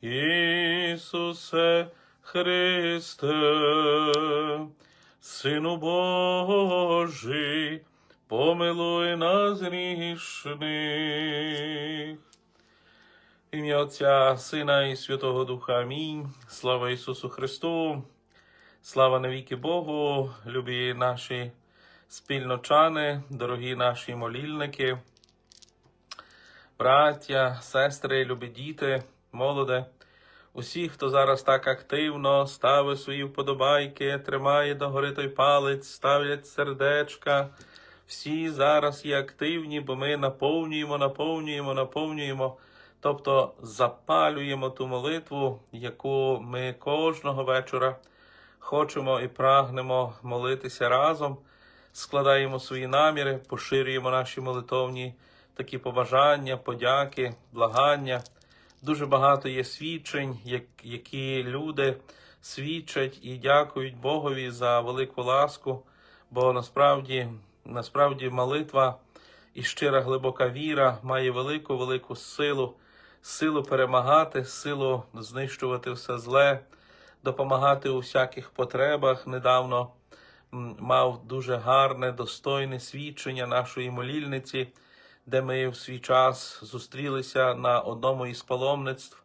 Ісусе Христе, Сину Божий, помилуй нас грішних. Ім'я Отця, Сина і Святого Духа. Амінь. Слава Ісусу Христу, слава навіки Богу, любі наші спільночани, дорогі наші молільники, браття, сестри, любі діти, молоде. Усі, хто зараз так активно ставить свої вподобайки, тримає догори той палець, ставлять сердечка. Всі зараз є активні, бо ми наповнюємо, наповнюємо, наповнюємо, тобто запалюємо ту молитву, яку ми кожного вечора хочемо і прагнемо молитися разом, складаємо свої наміри, поширюємо наші молитовні такі побажання, подяки, благання. Дуже багато є свідчень, як- які люди свідчать і дякують Богові за велику ласку, бо насправді, насправді молитва і щира глибока віра має велику велику силу, силу перемагати, силу знищувати все зле, допомагати у всяких потребах. Недавно мав дуже гарне, достойне свідчення нашої молільниці, де ми в свій час зустрілися на одному із паломництв.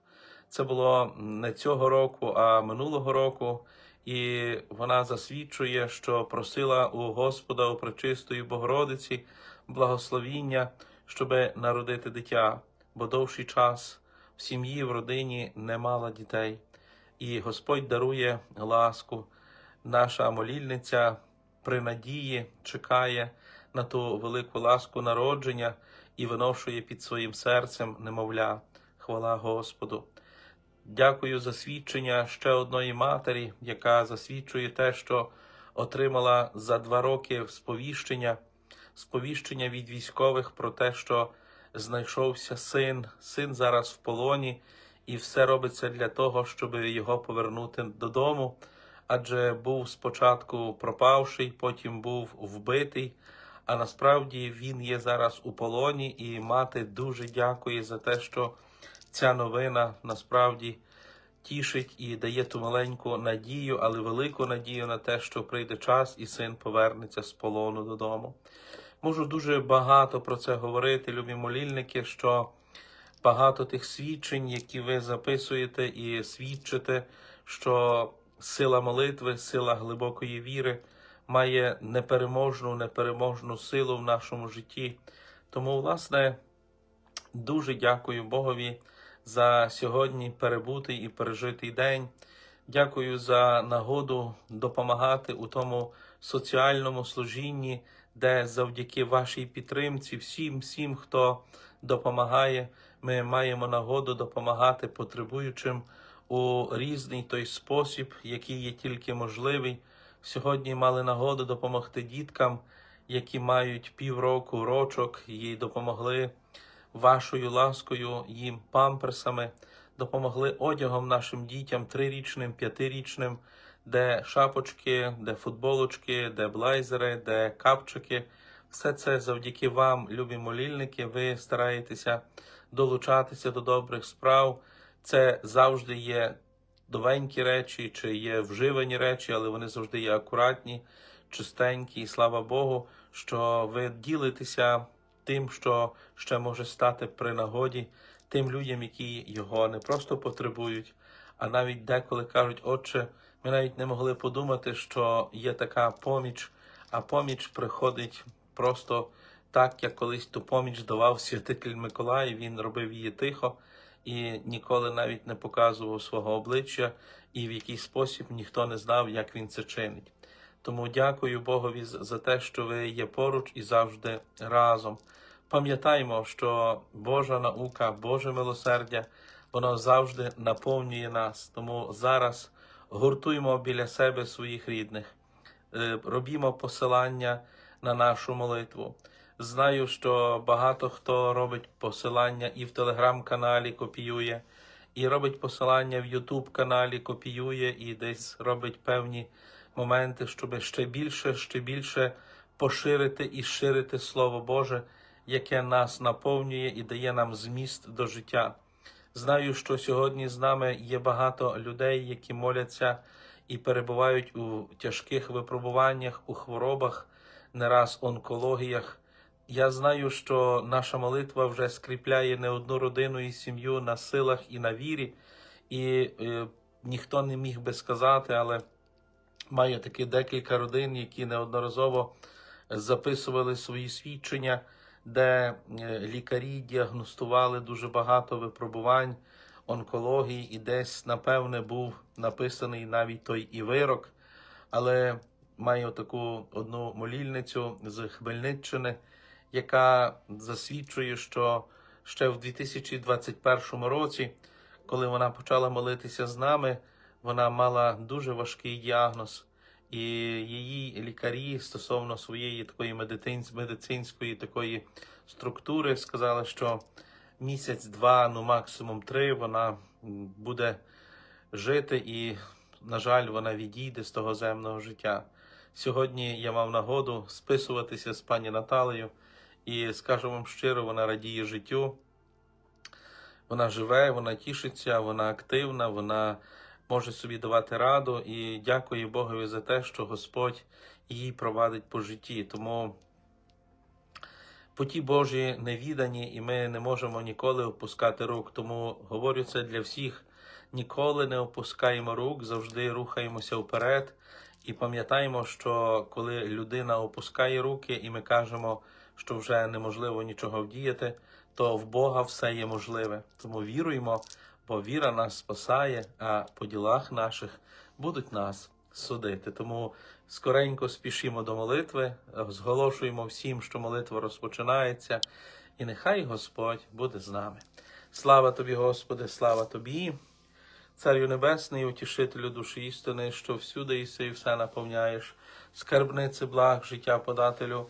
Це було не цього року, а минулого року. І вона засвідчує, що просила у Господа у Пречистої Богородиці благословіння, щоб народити дитя, бо довший час в сім'ї, в родині не мала дітей. І Господь дарує ласку. Наша молільниця при надії чекає на ту велику ласку народження і виношує під своїм серцем немовля. Хвала Господу. Дякую за свідчення ще одної матері, яка засвідчує те, що отримала за два роки сповіщення, сповіщення від військових про те, що знайшовся син, син зараз в полоні, і все робиться для того, щоб його повернути додому. Адже був спочатку пропавший, потім був вбитий. А насправді він є зараз у полоні, і мати дуже дякує за те, що ця новина насправді тішить і дає ту маленьку надію, але велику надію на те, що прийде час і син повернеться з полону додому. Можу дуже багато про це говорити, любі молільники, що багато тих свідчень, які ви записуєте і свідчите, що сила молитви, сила глибокої віри має непереможну, непереможну силу в нашому житті. Тому, власне, дуже дякую Богові за сьогодні перебутий і пережитий день. Дякую за нагоду допомагати у тому соціальному служінні, де завдяки вашій підтримці, всім, всім, хто допомагає, ми маємо нагоду допомагати потребуючим у різний той спосіб, який є тільки можливий. Сьогодні мали нагоду допомогти діткам, які мають півроку рочок, і допомогли вашою ласкою їм памперсами, допомогли одягом нашим дітям трирічним, п'ятирічним, де шапочки, де футболочки, де блайзери, де капчики. Все це завдяки вам, любі молільники. Ви стараєтеся долучатися до добрих справ. Це завжди є новенькі речі, чи є вживані речі, але вони завжди є акуратні, чистенькі. І слава Богу, що ви ділитеся тим, що ще може стати при нагоді, тим людям, які його не просто потребують, а навіть деколи кажуть, отче, ми навіть не могли подумати, що є така поміч, а поміч приходить просто так, як колись ту поміч давав святитель Миколай. Він робив її тихо і ніколи навіть не показував свого обличчя, і в який спосіб ніхто не знав, як він це чинить. Тому дякую Богові за те, що ви є поруч і завжди разом. Пам'ятаймо, що Божа наука, Боже милосердя, воно завжди наповнює нас. Тому зараз гуртуймо біля себе своїх рідних, е, робімо посилання на нашу молитву. Знаю, що багато хто робить посилання і в телеграм-каналі копіює, і робить посилання в Ютуб каналі, копіює і десь робить певні моменти, щоб ще більше, ще більше поширити і ширити Слово Боже, яке нас наповнює і дає нам зміст до життя. Знаю, що сьогодні з нами є багато людей, які моляться і перебувають у тяжких випробуваннях, у хворобах, не раз онкологіях. Я знаю, що наша молитва вже скріпляє не одну родину і сім'ю на силах і на вірі, і е, ніхто не міг би сказати, але маю таки декілька родин, які неодноразово записували свої свідчення, де е, лікарі діагностували дуже багато випробувань онкології, і десь, напевне, був написаний навіть той і вирок. Але маю таку одну молільницю з Хмельниччини, яка засвідчує, що ще в 2021 році, коли вона почала молитися з нами, вона мала дуже важкий діагноз, і її лікарі стосовно своєї такої медицинської такої структури сказали, що місяць-два, ну максимум три, вона буде жити, і, на жаль, вона відійде з того земного життя. Сьогодні я мав нагоду списуватися з пані Наталею, і скажу вам щиро, вона радіє життю. Вона живе, вона тішиться, вона активна, вона може собі давати раду і дякую Богові за те, що Господь її провадить по житті. Тому путі Божі невідані, і ми не можемо ніколи опускати рук. Тому говорю це для всіх. Ніколи не опускаємо рук, завжди рухаємося вперед. І пам'ятаємо, що коли людина опускає руки, і ми кажемо, що вже неможливо нічого вдіяти, то в Бога все є можливе. Тому віруємо, бо віра нас спасає, а по ділах наших будуть нас судити. Тому скоренько спішимо до молитви, зголошуємо всім, що молитва розпочинається, і нехай Господь буде з нами. Слава тобі, Господи, слава тобі. Царю Небесний, утішителю душі істини, що всюди іси і все наповняєш, скарбниці благ, життя подателю.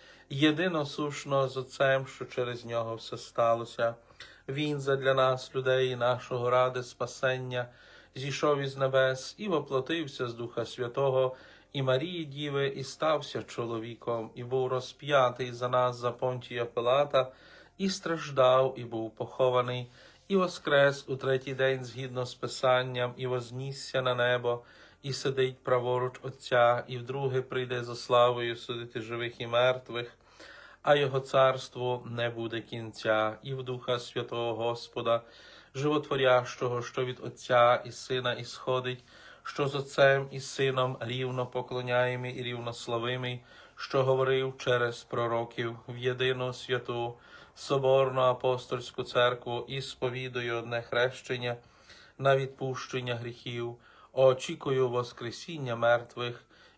єдиносушного з Отцем, що через нього все сталося. Він задля нас, людей, нашого ради, спасення, зійшов із небес і воплотився з Духа Святого і Марії Діви, і стався чоловіком, і був розп'ятий за нас за Понтія Пилата, і страждав, і був похований, і воскрес у третій день згідно з Писанням, і вознісся на небо, і сидить праворуч Отця, і вдруге прийде за славою судити живих і мертвих а його царству не буде кінця, і в Духа Святого Господа, животворящого, що від Отця і Сина ісходить, що з Отцем і Сином рівно поклоняємий і рівнославимий, що говорив через пророків в єдину святу, соборну апостольську церкву і сповідую одне хрещення на відпущення гріхів, очікую Воскресіння мертвих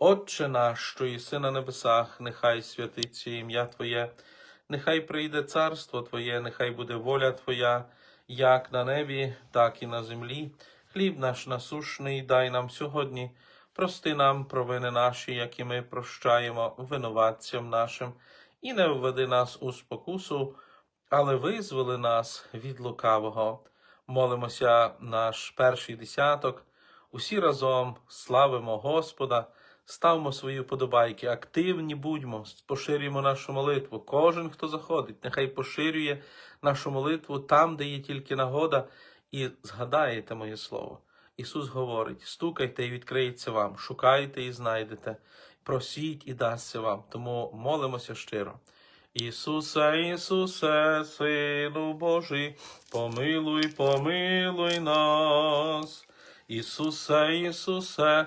Отче наш, що єси на небесах, нехай святиться ім'я Твоє, нехай прийде царство Твоє, нехай буде воля Твоя, як на небі, так і на землі. Хліб наш насушний дай нам сьогодні, прости нам провини наші, які ми прощаємо винуватцям нашим, і не введи нас у спокусу, але визволи нас від лукавого. Молимося наш перший десяток. Усі разом славимо Господа, ставмо свої подобайки, активні будьмо, поширюємо нашу молитву. Кожен, хто заходить, нехай поширює нашу молитву там, де є тільки нагода, і згадаєте моє слово. Ісус говорить: стукайте і відкриється вам, шукайте і знайдете, просіть і дасться вам. Тому молимося щиро. Ісусе, Ісусе, Сину Божий, помилуй, помилуй нас. Ісусе, Ісусе,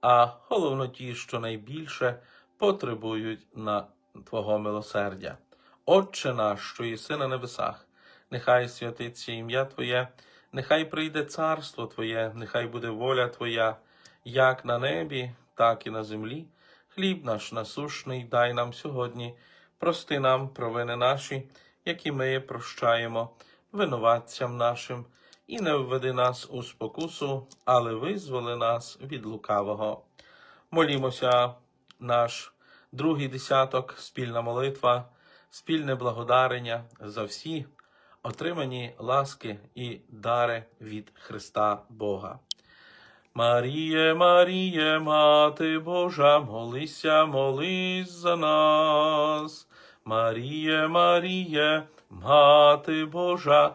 а головно ті, що найбільше потребують на Твого милосердя. Отче наш, що єси на небесах, нехай святиться ім'я Твоє, нехай прийде царство Твоє, нехай буде воля Твоя, як на небі, так і на землі. Хліб наш насушний дай нам сьогодні, прости нам провини наші, які ми прощаємо винуватцям нашим, і не введи нас у спокусу, але визволи нас від лукавого. Молімося, наш другий десяток, спільна молитва, спільне благодарення за всі отримані ласки і дари від Христа Бога. Маріє, Маріє, Мати Божа, молися, молись за нас. Маріє, Маріє, Мати Божа,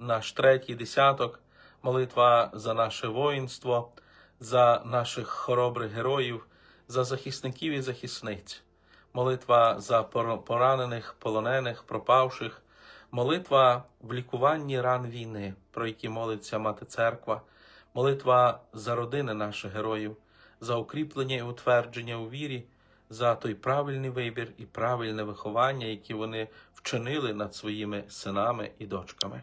наш третій десяток, молитва за наше воїнство, за наших хоробрих героїв, за захисників і захисниць, молитва за поранених, полонених, пропавших, молитва в лікуванні ран війни, про які молиться Мати Церква, молитва за родини наших героїв, за укріплення і утвердження у вірі, за той правильний вибір і правильне виховання, які вони вчинили над своїми синами і дочками.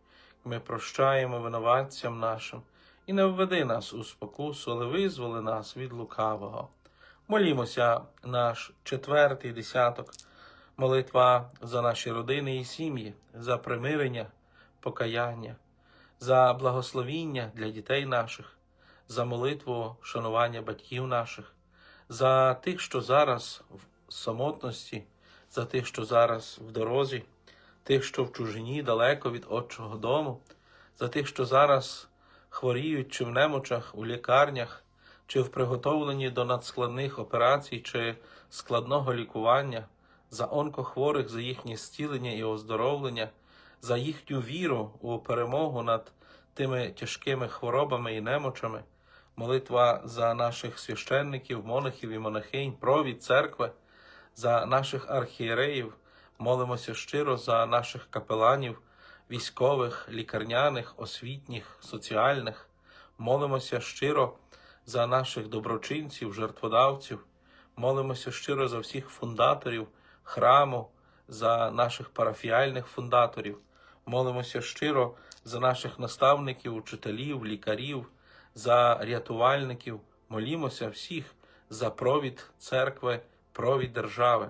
Ми прощаємо винуватцям нашим, і не введи нас у спокусу, але визволи нас від лукавого. Молімося наш четвертий десяток, молитва за наші родини і сім'ї, за примирення, покаяння, за благословіння для дітей наших, за молитву шанування батьків наших, за тих, що зараз в самотності, за тих, що зараз в дорозі, тих, що в чужині далеко від Отчого дому, за тих, що зараз хворіють чи в немочах, у лікарнях, чи в приготовленні до надскладних операцій чи складного лікування, за онкохворих, за їхнє зцілення і оздоровлення, за їхню віру у перемогу над тими тяжкими хворобами і немочами, молитва за наших священників, монахів і монахинь, провід церкви, за наших архієреїв, молимося щиро за наших капеланів, військових, лікарняних, освітніх, соціальних, молимося щиро за наших доброчинців, жертводавців, молимося щиро за всіх фундаторів храму, за наших парафіальних фундаторів, молимося щиро за наших наставників, учителів, лікарів, за рятувальників, молімося всіх за провід церкви, провід держави.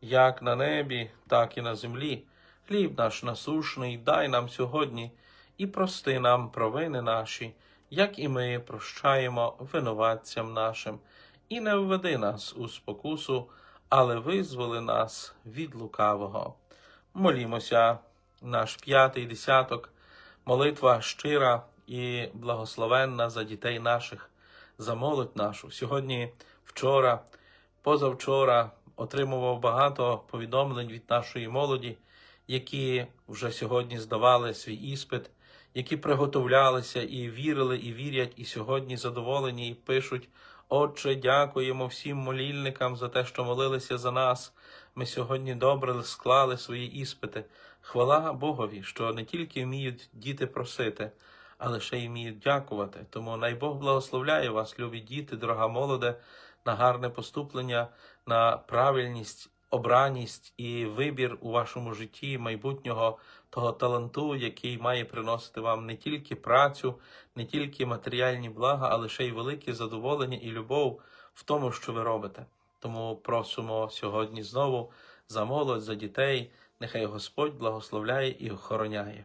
як на небі, так і на землі. Хліб наш насушний дай нам сьогодні і прости нам провини наші, як і ми прощаємо винуватцям нашим, і не введи нас у спокусу, але визволи нас від лукавого. Молімося, наш п'ятий десяток, молитва щира і благословенна за дітей наших, за молодь нашу. Сьогодні, вчора, позавчора отримував багато повідомлень від нашої молоді, які вже сьогодні здавали свій іспит, які приготовлялися і вірили, і вірять, і сьогодні задоволені, і пишуть. Отче, дякуємо всім молільникам за те, що молилися за нас. Ми сьогодні добре склали свої іспити. Хвала Богові, що не тільки вміють діти просити, але ще й вміють дякувати. Тому най Бог благословляє вас, любі діти, дорога молоде, на гарне поступлення, на правильність, обраність і вибір у вашому житті майбутнього того таланту, який має приносити вам не тільки працю, не тільки матеріальні блага, але ще й велике задоволення і любов в тому, що ви робите. Тому просимо сьогодні знову за молодь, за дітей. Нехай Господь благословляє і охороняє.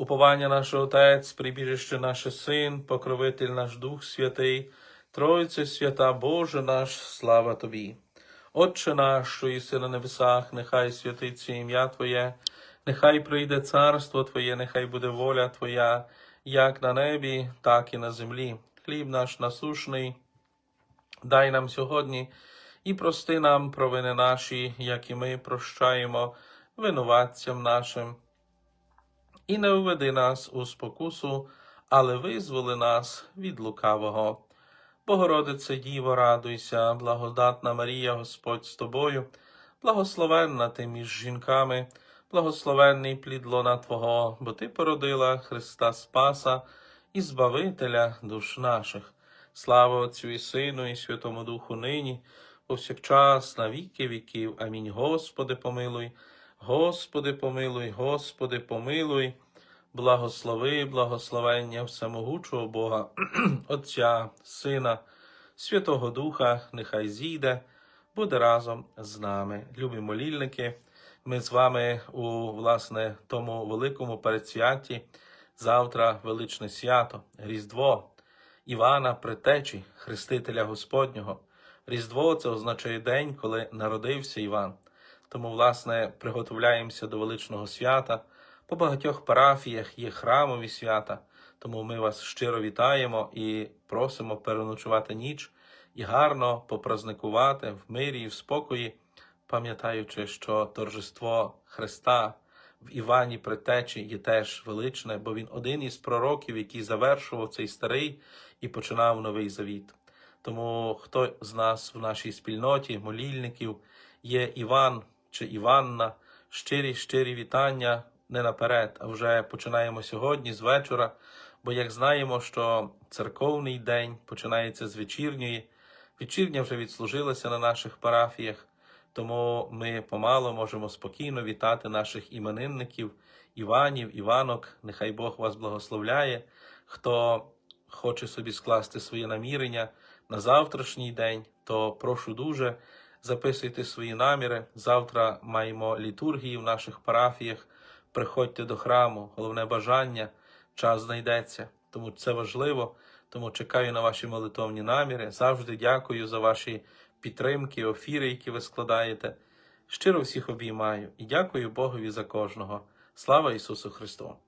Уповання наш Отець, прибіжище наше Син, покровитель наш Дух Святий, Тройце свята Боже наш, слава Тобі. Отче наш, що єси на небесах, нехай святиться ім'я Твоє, нехай прийде царство Твоє, нехай буде воля Твоя, як на небі, так і на землі. Хліб наш насушний, дай нам сьогодні і прости нам провини наші, як і ми прощаємо винуватцям нашим. І не введи нас у спокусу, але визволи нас від лукавого. Богородице Діво, радуйся, благодатна Марія, Господь з тобою, благословенна ти між жінками, благословенний плід лона Твого, бо Ти породила Христа Спаса і Збавителя душ наших. Слава Отцю і Сину, і Святому Духу нині, повсякчас, на віки віків. Амінь. Господи, помилуй, Господи, помилуй, Господи, помилуй. Благослови, благословення всемогучого Бога, Отця, Сина, Святого Духа, нехай зійде, буде разом з нами. Любі молільники, ми з вами у власне тому великому передсвяті. Завтра величне свято, Різдво, Івана Притечі, Хрестителя Господнього. Різдво це означає день, коли народився Іван. Тому, власне, приготовляємося до величного свята. По багатьох парафіях є храмові свята, тому ми вас щиро вітаємо і просимо переночувати ніч і гарно попразникувати в мирі і в спокої, пам'ятаючи, що торжество Христа в Івані Притечі є теж величне, бо він один із пророків, який завершував цей старий і починав новий завіт. Тому хто з нас в нашій спільноті, молільників, є Іван чи Іванна, щирі, щирі вітання не наперед, а вже починаємо сьогодні з вечора. Бо як знаємо, що церковний день починається з вечірньої, вечірня вже відслужилася на наших парафіях, тому ми помало можемо спокійно вітати наших іменинників, Іванів, Іванок. Нехай Бог вас благословляє. Хто хоче собі скласти своє намірення на завтрашній день, то прошу дуже записуйте свої наміри. Завтра маємо літургії в наших парафіях. Приходьте до храму, головне бажання, час знайдеться. Тому це важливо. Тому чекаю на ваші молитовні наміри. Завжди дякую за ваші підтримки, офіри, які ви складаєте. Щиро всіх обіймаю і дякую Богові за кожного. Слава Ісусу Христу!